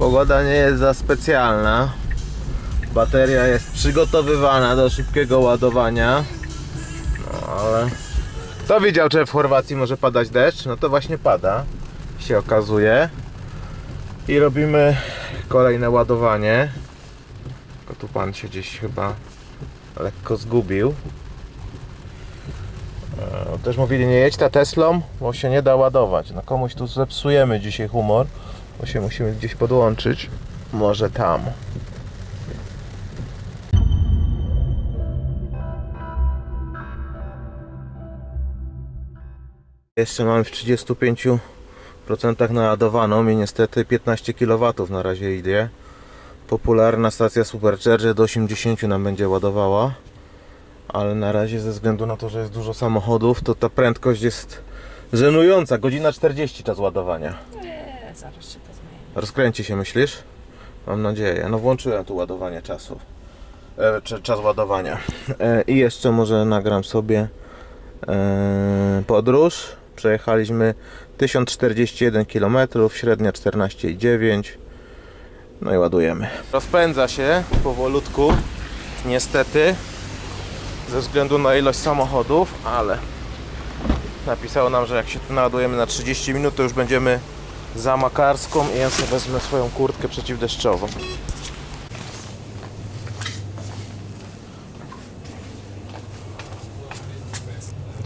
Pogoda nie jest za specjalna. Bateria jest przygotowywana do szybkiego ładowania. No ale. Kto widział, że w Chorwacji może padać deszcz? No to właśnie pada. Się okazuje. I robimy kolejne ładowanie. Tylko tu pan się gdzieś chyba lekko zgubił. E, Też mówili, nie jedź ta Teslą, bo się nie da ładować. No komuś tu zepsujemy dzisiaj humor, bo się musimy gdzieś podłączyć. Może tam. Jeszcze mamy w 35% naładowaną i niestety 15 kW na razie idzie. Popularna stacja Supercharger do 80 nam będzie ładowała ale na razie ze względu na to, że jest dużo samochodów, to ta prędkość jest żenująca. Godzina 40 czas ładowania. Nie, zaraz się to. Rozkręci się, myślisz? Mam nadzieję. No włączyłem tu ładowanie czasu. E, czy czas ładowania. E, I jeszcze może nagram sobie e, podróż. Przejechaliśmy 1041 km, średnia 14,9. No i ładujemy. Rozpędza się powolutku. Niestety ze względu na ilość samochodów, ale napisało nam, że jak się tu naładujemy na 30 minut, to już będziemy za Makarską i ja sobie wezmę swoją kurtkę przeciwdeszczową.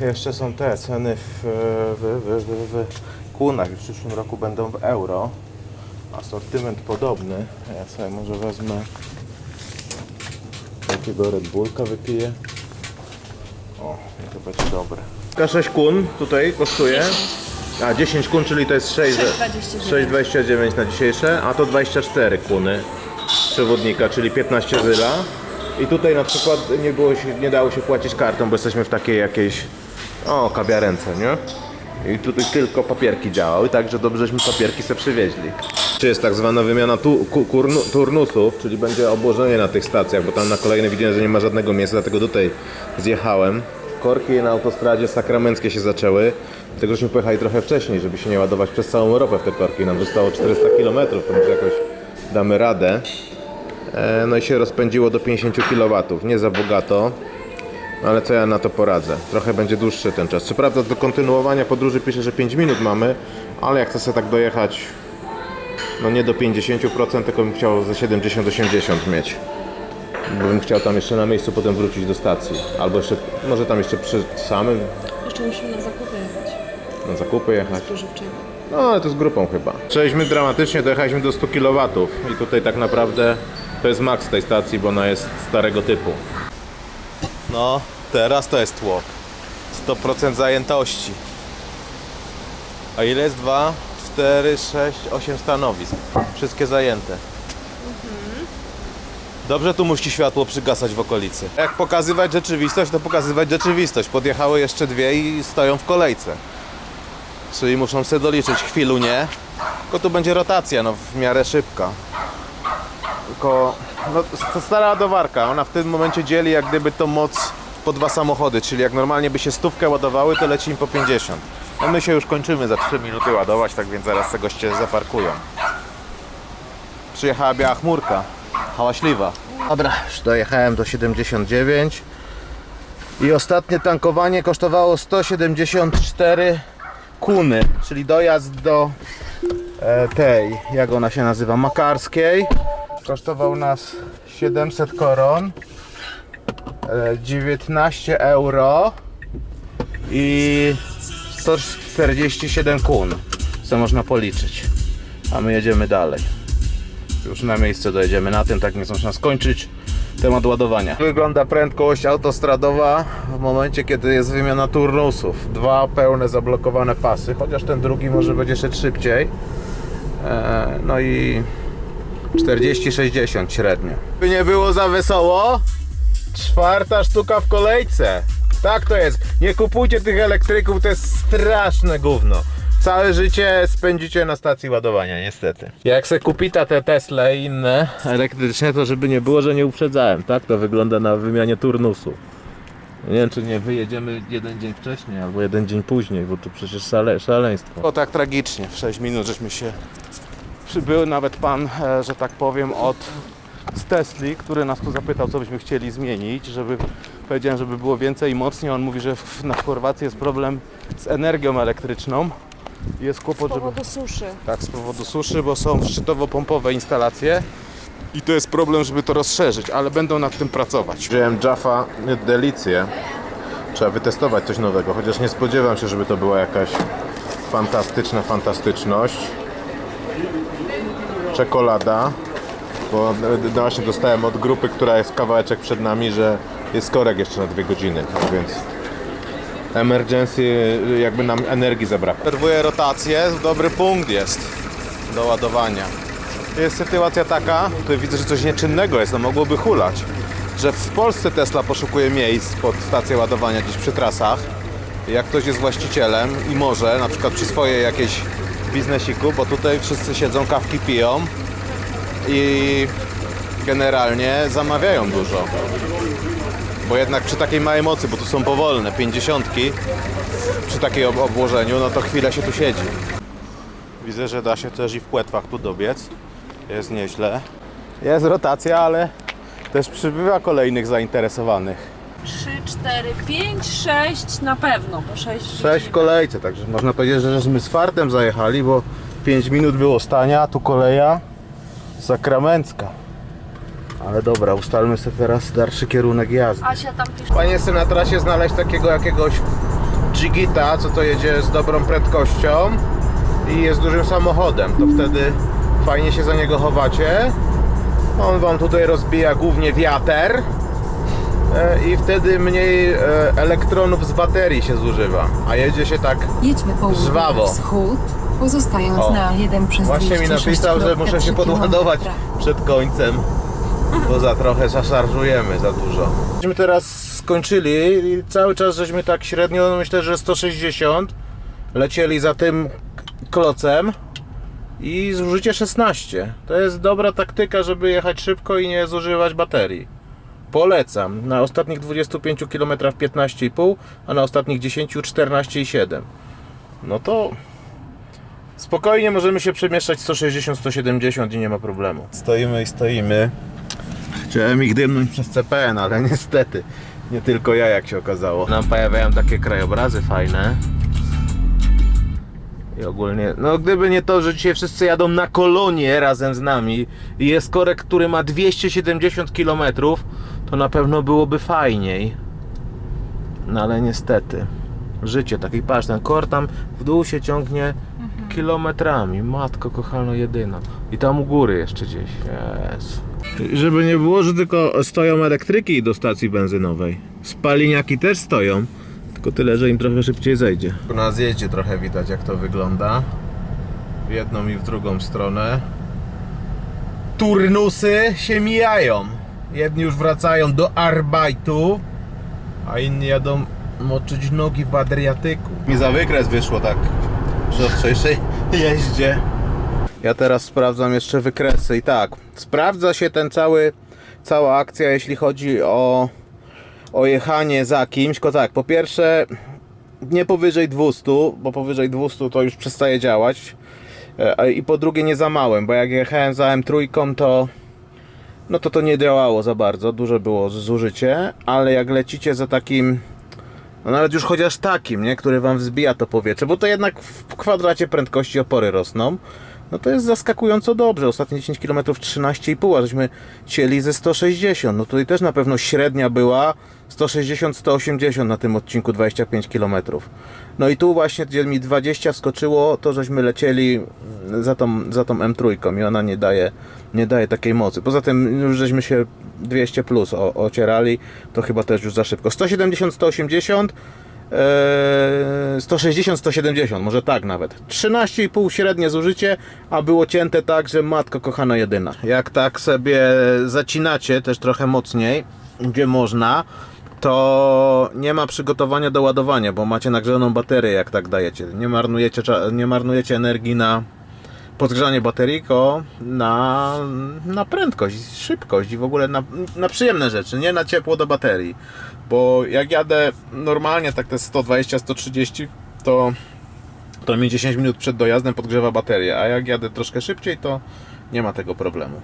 Jeszcze są te ceny w, w, w, w, kunach. W przyszłym roku będą w euro. Asortyment podobny. Ja sobie może wezmę takiego Red Bullka wypiję. O, to będzie dobre. K6 kun tutaj kosztuje. A 10 kun, czyli to jest 6 6,29. 6,29 na dzisiejsze, a to 24 kuny przewodnika, czyli 15 zyla. I tutaj na przykład nie, było się, nie dało się płacić kartą, bo jesteśmy w takiej jakiejś o, kawiarence, nie? I tutaj tylko papierki działały, także dobrze, żeśmy papierki sobie przywieźli. Czy jest tak zwana wymiana tu, ku, kurnu, turnusów, czyli będzie obłożenie na tych stacjach, bo tam na kolejne widziałem, że nie ma żadnego miejsca, dlatego tutaj zjechałem. Korki na autostradzie sakramenckie się zaczęły, dlatego żeśmy pojechali trochę wcześniej, żeby się nie ładować przez całą Europę w te korki. Nam zostało 400 km, to może jakoś damy radę. E, No i się rozpędziło do 50 kW, nie za bogato. Ale co ja na to poradzę? Trochę będzie dłuższy ten czas. Co prawda do kontynuowania podróży pisze, że 5 minut mamy, ale jak chcę sobie tak dojechać no nie do 50%, tylko bym chciał ze 70-80 mieć. Bo bym chciał tam jeszcze na miejscu potem wrócić do stacji. Albo jeszcze, może tam jeszcze przy samym Jeszcze musimy na zakupy jechać. na zakupy jechać. Spożywczego. No ale to z grupą chyba. Przejdźmy dramatycznie, dojechaliśmy do 100 kW i tutaj tak naprawdę to jest maks tej stacji, bo ona jest starego typu. No, teraz to jest tło. 100% zajętości. A ile jest? 2, 4, 6, 8 stanowisk. Wszystkie zajęte. Dobrze tu musi światło przygasać w okolicy. Jak pokazywać rzeczywistość, to pokazywać rzeczywistość. Podjechały jeszcze dwie i stoją w kolejce. Czyli muszą sobie doliczyć chwilu nie. Tylko tu będzie rotacja, no w miarę szybka. Tylko, no to stara ładowarka, ona w tym momencie dzieli jak gdyby tą moc po dwa samochody, czyli jak normalnie by się stówkę ładowały, to leci im po 50. No my się już kończymy za 3 minuty ładować, tak więc zaraz te goście zaparkują. Przyjechała biała chmurka, hałaśliwa. Dobra, już dojechałem do 79 i ostatnie tankowanie kosztowało 174 kuny, czyli dojazd do e, tej, jak ona się nazywa, makarskiej. Kosztował nas 700 koron, e, 19 euro i 147 kun, co można policzyć. A my jedziemy dalej. Już na miejsce dojedziemy na tym, tak więc można skończyć temat ładowania. Wygląda prędkość autostradowa w momencie, kiedy jest wymiana turnusów. Dwa pełne zablokowane pasy, chociaż ten drugi może będzie szedł szybciej. E, No i 40-60 średnio. By nie było za wesoło, czwarta sztuka w kolejce. Tak to jest. Nie kupujcie tych elektryków, to jest straszne gówno. Całe życie spędzicie na stacji ładowania, niestety. Jak se kupi ta te Tesla i inne elektryczne, to żeby nie było, że nie uprzedzałem, tak? To wygląda na wymianie turnusu. Nie wiem, czy nie wyjedziemy jeden dzień wcześniej, albo jeden dzień później, bo tu przecież szale, szaleństwo. O tak tragicznie, w 6 minut żeśmy się Był nawet pan, e, że tak powiem, od z Tesli, który nas tu zapytał, co byśmy chcieli zmienić, żeby powiedziałem, żeby było więcej i mocniej. On mówi, że w, na Chorwacji jest problem z energią elektryczną. Jest Z kłopot, żeby... powodu suszy. Tak, z powodu suszy, bo są szczytowo-pompowe instalacje i to jest problem, żeby to rozszerzyć, ale będą nad tym pracować. Wziąłem Jaffa Delicję. Trzeba wytestować coś nowego, chociaż nie spodziewam się, żeby to była jakaś fantastyczna fantastyczność. Czekolada, bo no właśnie dostałem od grupy, która jest kawałeczek przed nami, że jest korek jeszcze na dwie godziny, tak więc emergency jakby nam energii zabrakło. Serwuję rotację, dobry punkt jest do ładowania. Jest sytuacja taka, tutaj widzę, że coś nieczynnego jest, no mogłoby hulać, że w Polsce Tesla poszukuje miejsc pod stację ładowania gdzieś przy trasach. Jak ktoś jest właścicielem i może, na przykład przy swojej jakiejś biznesiku, bo tutaj wszyscy siedzą, kawki piją i generalnie zamawiają dużo. Bo jednak przy takiej małej mocy, bo tu są powolne, 50 przy takiej ob- obłożeniu, no to chwilę się tu siedzi. Widzę, że da się też i w płetwach tu dobiec. Jest nieźle. Jest rotacja, ale też przybywa kolejnych zainteresowanych. 3, 4, 5, 6 na pewno, bo 6 Sześć w kolejce, także można powiedzieć, że żeśmy z fartem zajechali, bo 5 minut było stania, tu koleja sakramencka. Ale dobra, ustalmy sobie teraz dalszy kierunek jazdy. Asia tam pisze. Fajnie sobie na trasie znaleźć takiego jakiegoś Jigita, co to jedzie z dobrą prędkością i jest dużym samochodem. To wtedy fajnie się za niego chowacie. On wam tutaj rozbija głównie wiater e, i wtedy mniej e, elektronów z baterii się zużywa, a jedzie się tak Jedźmy południowy Żwawo. wschód, pozostając O. na 1 przez Właśnie mi napisał, że muszę się 26,3 podładować przed końcem, bo za trochę zaszarżujemy za dużo. Myśmy teraz skończyli i cały czas żeśmy tak średnio, no myślę, że 160 lecieli za tym klocem i zużycie 16. To jest dobra taktyka, żeby jechać szybko i nie zużywać baterii. Polecam. Na ostatnich 25 km 15,5, a na ostatnich 10 14,7. No to Spokojnie możemy się przemieszczać 160-170 i nie ma problemu. Stoimy i stoimy. Chciałem ich dymnąć przez CPN, ale niestety nie tylko ja, jak się okazało. Nam pojawiają takie krajobrazy fajne. I ogólnie, no gdyby nie to, że dzisiaj wszyscy jadą na kolonie razem z nami i jest korek, który ma 270 km, to na pewno byłoby fajniej. No ale niestety, życie taki patrz, ten kor tam w dół się ciągnie kilometrami. Matko kochana jedyna. I tam u góry jeszcze gdzieś. Jest. Żeby nie było, że tylko stoją elektryki do stacji benzynowej. Spaliniaki też stoją. Tylko tyle, że im trochę szybciej zejdzie. Na zjeździe trochę widać jak to wygląda. W jedną i w drugą stronę. Turnusy się mijają. Jedni już wracają do Arbajtu, a inni jadą moczyć nogi w Adriatyku. Mi za wykres wyszło tak przy ostrzejszej jeździe. Ja teraz sprawdzam jeszcze wykresy i tak, sprawdza się ten cały, cała akcja, jeśli chodzi o, o jechanie za kimś, tylko tak, po pierwsze nie powyżej 200, bo powyżej 200 to już przestaje działać. E, i po drugie nie za małym, bo jak jechałem za M3 to no to to nie działało za bardzo, duże było zużycie, ale jak lecicie za takim no nawet już chociaż takim, nie, który wam wzbija to powietrze, bo to jednak w kwadracie prędkości opory rosną. No to jest zaskakująco dobrze. Ostatnie 10 km 13,5, a żeśmy cieli ze 160. No tutaj też na pewno średnia była 160-180 na tym odcinku 25 km. No i tu właśnie, gdzie mi 20 wskoczyło, to żeśmy lecieli za tą, za tą M3 i ona nie daje, nie daje takiej mocy. Poza tym już żeśmy się 200 plus ocierali, to chyba też już za szybko. 170-180 Eee, 160-170, może tak nawet. 13,5 średnie zużycie, a było cięte tak, że matko kochana jedyna. Jak tak sobie zacinacie też trochę mocniej, gdzie można, to nie ma przygotowania do ładowania, bo macie nagrzaną baterię jak tak dajecie. Nie marnujecie, nie marnujecie energii na podgrzanie baterii, tylko na, na prędkość, szybkość i w ogóle na, na przyjemne rzeczy, nie na ciepło do baterii. Bo jak jadę normalnie, tak te 120-130, to to mi 10 minut przed dojazdem podgrzewa baterię, a jak jadę troszkę szybciej, to nie ma tego problemu.